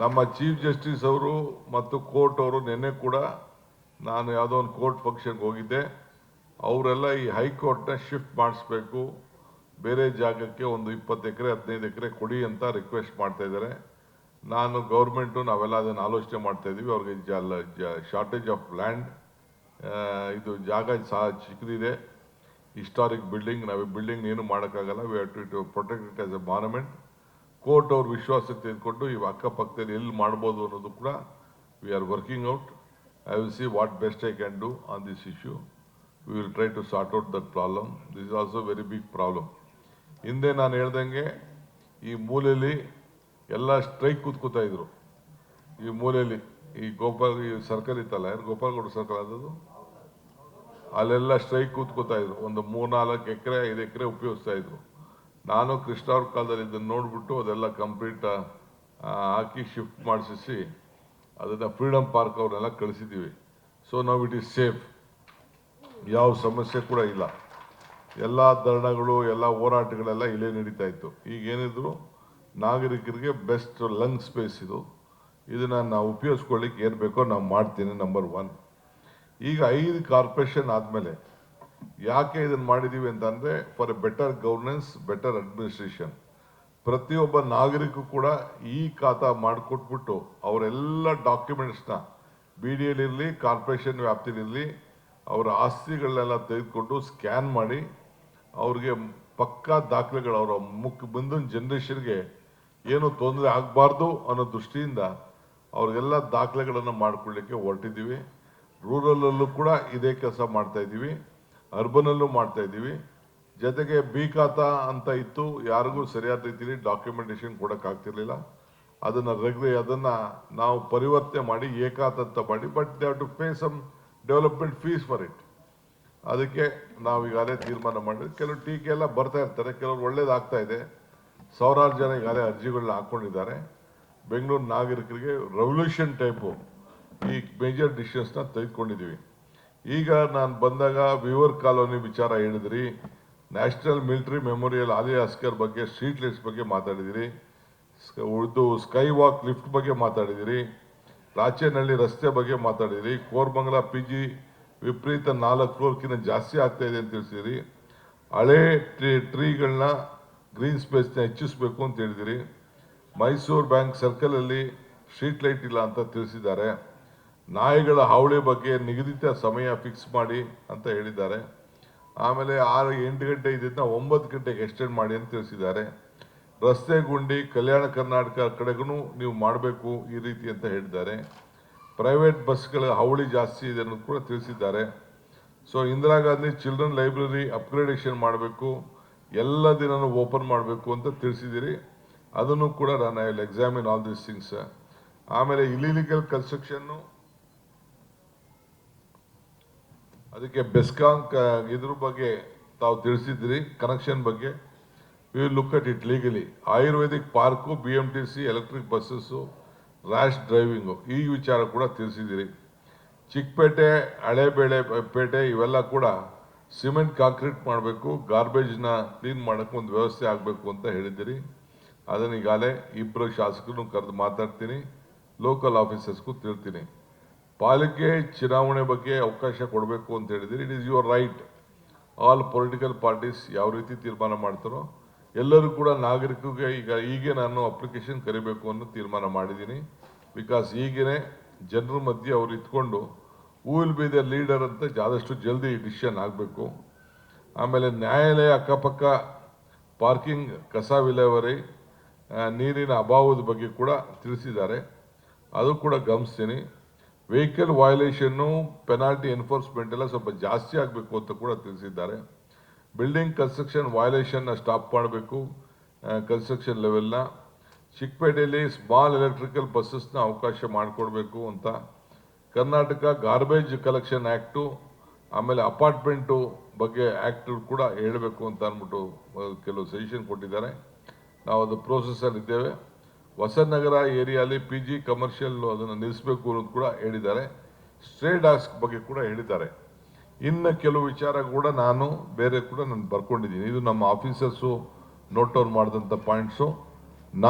ನಮ್ಮ chief justice ಅವರು ಮತ್ತು ಕೋರ್ಟ್ ಅವರು ನಿನ್ನೆ ಕೂಡ ನಾನು ಯಾವುದೋ ಒಂದು ಕೋರ್ಟ್ ಫಂಕ್ಷನ್ಗೆ ಹೋಗಿದ್ದೆ. ಅವರೆಲ್ಲ ಈ ಹೈಕೋರ್ಟ್ನ ಶಿಫ್ಟ್ ಮಾಡಿಸ್ಬೇಕು. ಬೇರೆ ಜಾಗಕ್ಕೆ ಒಂದು ಇಪ್ಪತ್ತು ಎಕರೆ, ಹದಿನೈದು ಎಕರೆ ಕೊಡಿ ಅಂತ ರಿಕ್ವೆಸ್ಟ್ ಮಾಡ್ತಾ ಇದ್ದಾರೆ. ನಾನು ಗೌರ್ಮೆಂಟು, ನಾವೆಲ್ಲ ಅದನ್ನು ಆಲೋಚನೆ ಮಾಡ್ತಾ ಇದ್ದೀವಿ. ಅವ್ರಿಗೆ ಶಾರ್ಟೇಜ್ ಆಫ್ ಲ್ಯಾಂಡ್ ಇದು ಜಾಗ ಸಹ ಚಿಕ್ಕದಿದೆ ಹಿಸ್ಟಾರಿಕ್ ಬಿಲ್ಡಿಂಗ್, ನಾವು ಬಿಲ್ಡಿಂಗ್ ಏನು ಮಾಡೋಕ್ಕಾಗಲ್ಲ. We have to protect it as a monument court ಅವ್ರ ವಿಶ್ವಾಸ ತೆಗೆದುಕೊಂಡು ಇವು ಅಕ್ಕಪಕ್ಕದಲ್ಲಿ ಎಲ್ಲಿ ಮಾಡ್ಬೋದು ಅನ್ನೋದು ಕೂಡ we are working out I will see what best I can do on this issue we will try to sort out that problem this is also very big problem ಹಿಂದೆ ನಾನು ಹೇಳ್ದಂಗೆ ಈ ಮೂಲೆಯಲ್ಲಿ ಎಲ್ಲ ಸ್ಟ್ರೈಕ್ ಕೂತ್ಕೋತಾ ಇದ್ರು. ಈ ಮೂಲೆಯಲ್ಲಿ ಈ ಗೋಪಾಲ್, ಈ ಸರ್ಕಲ್ ಇತ್ತಲ್ಲ, ಯಾರು? ಗೋಪಾಲ್ಗೌಡ ಸರ್ಕಲ್ ಆದದ್ದು? ಅಲ್ಲೆಲ್ಲ ಸ್ಟ್ರೈಕ್ ಕೂತ್ಕೋತಾ ಇದ್ರು. ಒಂದು ಮೂರ್ನಾಲ್ಕು ಎಕರೆ, ಐದು ಎಕರೆ ಉಪಯೋಗಿಸ್ತಾ ಇದ್ರು. ನಾನು ಕೃಷ್ಣ ಅವ್ರ ಕಾಲದಲ್ಲಿ ಇದನ್ನು ನೋಡ್ಬಿಟ್ಟು ಅದೆಲ್ಲ ಕಂಪ್ಲೀಟ್ ಹಾಕಿ ಶಿಫ್ಟ್ ಮಾಡಿಸಿ ಅದನ್ನು ಫ್ರೀಡಮ್ ಪಾರ್ಕ್ ಅವ್ರನ್ನೆಲ್ಲ ಕಳಿಸಿದ್ದೀವಿ ಸೊ ನಾವು ಇಟ್ ಈಸ್ ಸೇಫ್ ಯಾವ ಸಮಸ್ಯೆ ಕೂಡ ಇಲ್ಲ. ಎಲ್ಲ ಧರಣಗಳು, ಎಲ್ಲ ಹೋರಾಟಗಳೆಲ್ಲ ಇಲ್ಲೇ ನಡೀತಾ ಇತ್ತು. ಈಗ ಏನಿದ್ರು ನಾಗರಿಕರಿಗೆ ಬೆಸ್ಟ್ ಲಂಗ್ ಸ್ಪೇಸ್ ಇದು. ಇದನ್ನು ನಾವು ಉಪಯೋಗಿಸ್ಕೊಳ್ಳಿಕ್ಕೆ ಏನು ಬೇಕೋ ನಾವು ಮಾಡ್ತೀನಿ ನಂಬರ್ ಒನ್ ಈಗ ಐದು ಕಾರ್ಪೊರೇಷನ್ ಆದಮೇಲೆ ಯಾಕೆ ಇದನ್ನು ಮಾಡಿದ್ದೀವಿ ಅಂತಂದರೆ for a better governance better administration ಪ್ರತಿಯೊಬ್ಬ ನಾಗರಿಕ ಕೂಡ ಈ ಖಾತಾ ಮಾಡಿಕೊಟ್ಬಿಟ್ಟು ಅವರೆಲ್ಲ ಡಾಕ್ಯುಮೆಂಟ್ಸ್ನ ಬಿ ಡಿ ಇರಲಿ ಕಾರ್ಪೊರೇಷನ್ ವ್ಯಾಪ್ತಿಲಿರಲಿ, ಅವರ ಆಸ್ತಿಗಳನ್ನೆಲ್ಲ ತೆಗೆದುಕೊಂಡು ಸ್ಕ್ಯಾನ್ ಮಾಡಿ, ಅವ್ರಿಗೆ ಪಕ್ಕಾ ದಾಖಲೆಗಳು ಅವರ ಮುಖ ಮುಂದಿನ ಜನ್ರೇಷನ್ಗೆ ಏನು ತೊಂದರೆ ಆಗಬಾರ್ದು ಅನ್ನೋ ದೃಷ್ಟಿಯಿಂದ ಅವ್ರಿಗೆಲ್ಲ ದಾಖಲೆಗಳನ್ನು ಮಾಡಿಕೊಳ್ಳಿಕ್ಕೆ ಹೊರಟಿದ್ದೀವಿ. ರೂರಲಲ್ಲೂ ಕೂಡ ಇದೇ ಕೆಲಸ ಮಾಡ್ತಾ ಇದ್ದೀವಿ. ಅರ್ಬನಲ್ಲೂ ಮಾಡ್ತಾ ಇದ್ದೀವಿ. ಜೊತೆಗೆ ಬಿ ಖಾತಾ ಅಂತ ಇತ್ತು. ಯಾರಿಗೂ ಸರಿಯಾದ ರೀತಿಯಲ್ಲಿ ಡಾಕ್ಯುಮೆಂಟೇಶನ್ ಕೊಡೋಕ್ಕಾಗ್ತಿರ್ಲಿಲ್ಲ ಅದನ್ನು ರಗ್ರಿ ಅದನ್ನು ನಾವು ಪರಿವರ್ತನೆ ಮಾಡಿ ಏಕಾತ ಅಂತ ಮಾಡಿ but they have to pay some development fees for it ಅದಕ್ಕೆ ನಾವು ಈಗಾಗಲೇ ತೀರ್ಮಾನ ಮಾಡಿದ್ವಿ. ಕೆಲವು ಟೀಕೆ ಎಲ್ಲ ಬರ್ತಾ ಇರ್ತಾರೆ. ಕೆಲವರು ಒಳ್ಳೇದಾಗ್ತಾ ಇದೆ. ಸಾವಿರಾರು ಜನ ಈಗಾಗಲೇ ಅರ್ಜಿಗಳನ್ನ ಹಾಕ್ಕೊಂಡಿದ್ದಾರೆ ಬೆಂಗಳೂರು ನಾಗರಿಕರಿಗೆ ರೆವಲ್ಯೂಷನ್ ಟೈಪು ಈ ಮೇಜರ್ ಡಿಸಿಷನ್ಸ್ನ ತೆಗೆದುಕೊಂಡಿದ್ದೀವಿ. ಈಗ ನಾನು ಬಂದಾಗ ವಿವರ್ ಕಾಲೋನಿ ವಿಚಾರ ಹೇಳಿದ್ರಿ. National military memorial Ali Askar ಬಗ್ಗೆ ಸ್ಟ್ರೀಟ್ ಲೈಟ್ಸ್ ಬಗ್ಗೆ ಮಾತಾಡಿದಿರಿ. ಉಳಿದು ಸ್ಕೈ ವಾಕ್ ಲಿಫ್ಟ್ ಬಗ್ಗೆ ಮಾತಾಡಿದಿರಿ. ರಾಚೇನಹಳ್ಳಿ ರಸ್ತೆ ಬಗ್ಗೆ ಮಾತಾಡಿದಿರಿ. ಕೋರ್ಮಂಗಲ ಪಿ ಜಿ ವಿಪರೀತ ನಾಲ್ಕು ಫ್ಲೋರ್ಕಿಂತ ಜಾಸ್ತಿ ಆಗ್ತಾ ಇದೆ ಅಂತ ತಿಳಿಸಿದಿರಿ. ಹಳೆ ಟ್ರೀ, ಟ್ರೀಗಳನ್ನ ಗ್ರೀನ್ ಸ್ಪೇಸ್ನ ಹೆಚ್ಚಿಸಬೇಕು ಅಂತ ಹೇಳಿದಿರಿ. ಮೈಸೂರು ಬ್ಯಾಂಕ್ ಸರ್ಕಲಲ್ಲಿ ಸ್ಟ್ರೀಟ್ ಲೈಟ್ ಇಲ್ಲ ಅಂತ ತಿಳಿಸಿದ್ದಾರೆ. ನಾಯಿಗಳ ಹಾವಳಿ ಬಗ್ಗೆ ನಿಗದಿತ ಸಮಯ ಫಿಕ್ಸ್ ಮಾಡಿ ಅಂತ ಹೇಳಿದ್ದಾರೆ. ಆಮೇಲೆ ಆರು ಎಂಟು ಗಂಟೆ ಇದ್ದಿದ್ದನ್ನ ಒಂಬತ್ತು ಗಂಟೆಗೆ ಎಕ್ಸ್ಟೆಂಡ್ ಮಾಡಿ ಅಂತ ತಿಳಿಸಿದ್ದಾರೆ. ರಸ್ತೆ ಗುಂಡಿ, ಕಲ್ಯಾಣ ಕರ್ನಾಟಕ ಕಡೆಗೂ ನೀವು ಮಾಡಬೇಕು ಈ ರೀತಿ ಅಂತ ಹೇಳಿದ್ದಾರೆ. ಪ್ರೈವೇಟ್ ಬಸ್ಗಳ ಹಾವಳಿ ಜಾಸ್ತಿ ಇದೆ ಅನ್ನೋದು ಕೂಡ ತಿಳಿಸಿದ್ದಾರೆ. So Indira Gandhi children library upgradation ಮಾಡಬೇಕು, ಎಲ್ಲ ದಿನನೂ ಓಪನ್ ಮಾಡಬೇಕು ಅಂತ ತಿಳಿಸಿದ್ದೀರಿ. ಅದನ್ನು ಕೂಡ ನಾನು I will examine all these things ಆಮೇಲೆ ಇಲಿಲಿಗಲ್ ಕನ್ಸ್ಟ್ರಕ್ಷನ್ನು ಅದಕ್ಕೆ ಬೆಸ್ಕಾಂ ಇದ್ರ ಬಗ್ಗೆ ತಾವು ತಿಳಿಸಿದ್ರಿ ಕನೆಕ್ಷನ್ ಬಗ್ಗೆ. We look at it legally Ayurvedic park B M T C electric buses rash driving ಈ ವಿಚಾರ ಕೂಡ ತಿಳಿಸಿದ್ದೀರಿ ಚಿಕ್ಕಪೇಟೆ, ಹಳೆಬೇಳೆ ಪೇಟೆ ಇವೆಲ್ಲ ಕೂಡ ಸಿಮೆಂಟ್, ಕಾಂಕ್ರೀಟ್ ಮಾಡಬೇಕು ಗಾರ್ಬೇಜ್ನ ಕ್ಲೀನ್ ಮಾಡೋಕ್ಕೆ ಒಂದು ವ್ಯವಸ್ಥೆ ಆಗಬೇಕು ಅಂತ ಹೇಳಿದ್ದೀರಿ ಅದನ್ನ ಈಗಾಗಲೇ ಇಬ್ಬರು ಶಾಸಕರನ್ನು ಕರೆದು ಮಾತಾಡ್ತೀನಿ ಲೋಕಲ್ ಆಫೀಸರ್ಸ್ಗೂ ತಿಳ್ತೀನಿ. ಪಾಲಿಕೆ ಚುನಾವಣೆ ಬಗ್ಗೆ ಅವಕಾಶ ಕೊಡಬೇಕು ಅಂತ ಹೇಳಿದರೆ it is your right all political parties ಯಾವ ರೀತಿ ತೀರ್ಮಾನ ಮಾಡ್ತಾರೋ, ಎಲ್ಲರೂ ಕೂಡ ನಾಗರಿಕರಿಗೆ ಈಗ ಹೀಗೆ ನಾನು ಅಪ್ಲಿಕೇಶನ್ ಕರಿಬೇಕು ಅನ್ನೋ ತೀರ್ಮಾನ ಮಾಡಿದ್ದೀನಿ. ಬಿಕಾಸ್ ಈಗೇನೆ ಜನರ ಮಧ್ಯೆ ಅವ್ರು ಇತ್ಕೊಂಡು who will be the leader ಅಂತ ಆದಷ್ಟು ಜಲ್ದಿ ಡಿಸಿಷನ್ ಆಗಬೇಕು. ಆಮೇಲೆ ನ್ಯಾಯಾಲಯ ಅಕ್ಕಪಕ್ಕ ಪಾರ್ಕಿಂಗ್ ಕಸ ವಿಲೇವರಿ ನೀರಿನ ಅಭಾವದ ಬಗ್ಗೆ ಕೂಡ ತಿಳಿಸಿದ್ದಾರೆ. ಅದು ಕೂಡ ಗಮನಿಸ್ತೀನಿ. ವೆಹಿಕಲ್ ವಯಲೇಷನ್ನು ಪೆನಾಲ್ಟಿ ಎನ್ಫೋರ್ಸ್ಮೆಂಟ್ ಎಲ್ಲ ಸ್ವಲ್ಪ ಜಾಸ್ತಿ ಆಗಬೇಕು ಅಂತ ಕೂಡ ತಿಳಿಸಿದ್ದಾರೆ. ಬಿಲ್ಡಿಂಗ್ ಕನ್ಸ್ಟ್ರಕ್ಷನ್ ವಯಲೇಷನ್ನ ಸ್ಟಾಪ್ ಮಾಡಬೇಕು ಕನ್ಸ್ಟ್ರಕ್ಷನ್ ಲೆವೆಲ್ನ ಚಿಕ್ಕಪೇಟೆಯಲ್ಲಿ ಸ್ಮಾಲ್ ಎಲೆಕ್ಟ್ರಿಕಲ್ ಬಸ್ಸಸ್ನ ಅವಕಾಶ ಮಾಡಿಕೊಡ್ಬೇಕು ಅಂತ. ಕರ್ನಾಟಕ ಗಾರ್ಬೇಜ್ ಕಲೆಕ್ಷನ್ ಆ್ಯಕ್ಟು ಆಮೇಲೆ ಅಪಾರ್ಟ್ಮೆಂಟು ಬಗ್ಗೆ ಆ್ಯಕ್ಟ್ ಕೂಡ ಹೇಳಬೇಕು ಅಂತ ಅಂದ್ಬಿಟ್ಟು ಕೆಲವು ಸಜೆಷನ್ ಕೊಟ್ಟಿದ್ದಾರೆ. ನಾವು ಅದು ಪ್ರೋಸೆಸ್ಸಲ್ಲಿ ಹೊಸನಗರ ಏರಿಯಾಲಿ ಪಿ ಜಿ ಕಮರ್ಷಿಯಲ್ ಅದನ್ನು ನಿಲ್ಲಿಸಬೇಕು ಅನ್ನೋದು ಕೂಡ ಹೇಳಿದ್ದಾರೆ. ಸ್ಟ್ರೇ ಡಾಸ್ಕ್ ಬಗ್ಗೆ ಕೂಡ ಹೇಳಿದ್ದಾರೆ. ಇನ್ನು ಕೆಲವು ವಿಚಾರ ಕೂಡ ನಾನು, ಬೇರೆ ಕೂಡ ನಾನು ಬರ್ಕೊಂಡಿದ್ದೀನಿ. ಇದು ನಮ್ಮ ಆಫೀಸರ್ಸು ನೋಟ್ ಅವ್ರು ಮಾಡಿದಂಥ ಪಾಯಿಂಟ್ಸು